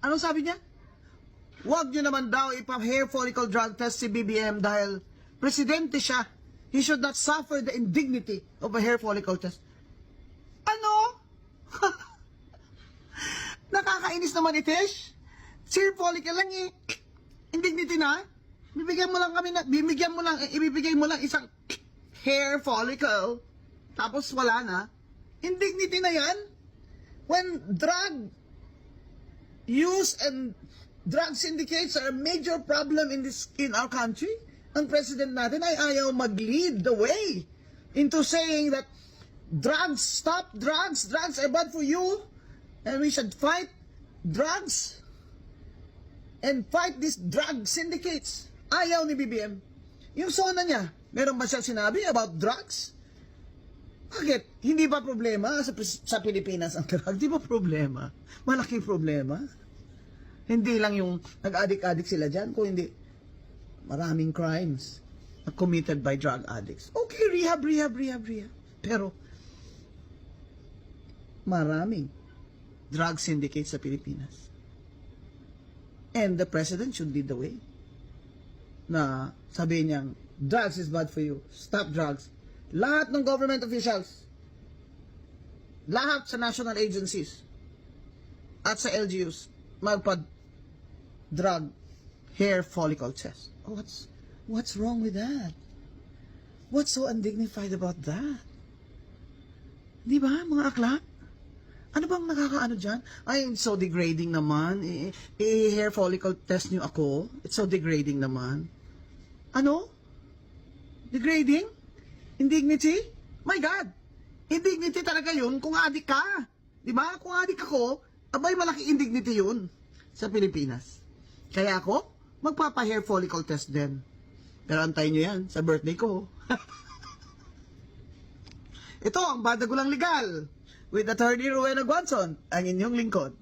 Ano sabi niya? Huwag niyo naman daw ipa-hair follicle drug test si BBM dahil presidente siya. He should not suffer the indignity of a hair follicle test. Ano? Nakakainis naman itish. Hair follicle lang eh. Indignity na. Bibigyan mo lang kami na, bibigyan mo lang, eh, ibibigay mo lang isang hair follicle. Tapos wala na. Indignity na yan. When drug use and drug syndicates are a major problem in this in our country. Ang president natin ay ayaw mag-lead the way into saying that drugs, stop drugs, drugs are bad for you, and we should fight drugs and fight these drug syndicates. Ayaw ni BBM. Yung sona niya, meron ba siya sinabi about drugs? Bakit? Hindi ba problema sa, sa Pilipinas ang drug? Di ba problema? Malaking problema. Hindi lang yung nag-addict-addict sila dyan, kung hindi maraming crimes na committed by drug addicts. Okay, rehab, rehab, rehab, rehab. Pero, maraming drug syndicates sa Pilipinas. And the president should lead the way. Na sabihin niyang, drugs is bad for you. Stop drugs. Lahat ng government officials, lahat sa national agencies, at sa LGUs, magpa drug hair follicle test. Oh, what's what's wrong with that? What's so undignified about that? Di ba, mga aklat? Ano bang nakakaano dyan? Ay, it's so degrading naman. Eh, eh, hair follicle test niyo ako. It's so degrading naman. Ano? Degrading? Indignity? My God! Indignity talaga yun kung adik ka. Di ba? Kung adik ako, abay malaki indignity yun sa Pilipinas. Kaya ako, magpapa-hair follicle test din. Pero antayin nyo yan sa birthday ko. Ito ang Badagulang Legal with Attorney Rowena Guanzon, ang inyong lingkod.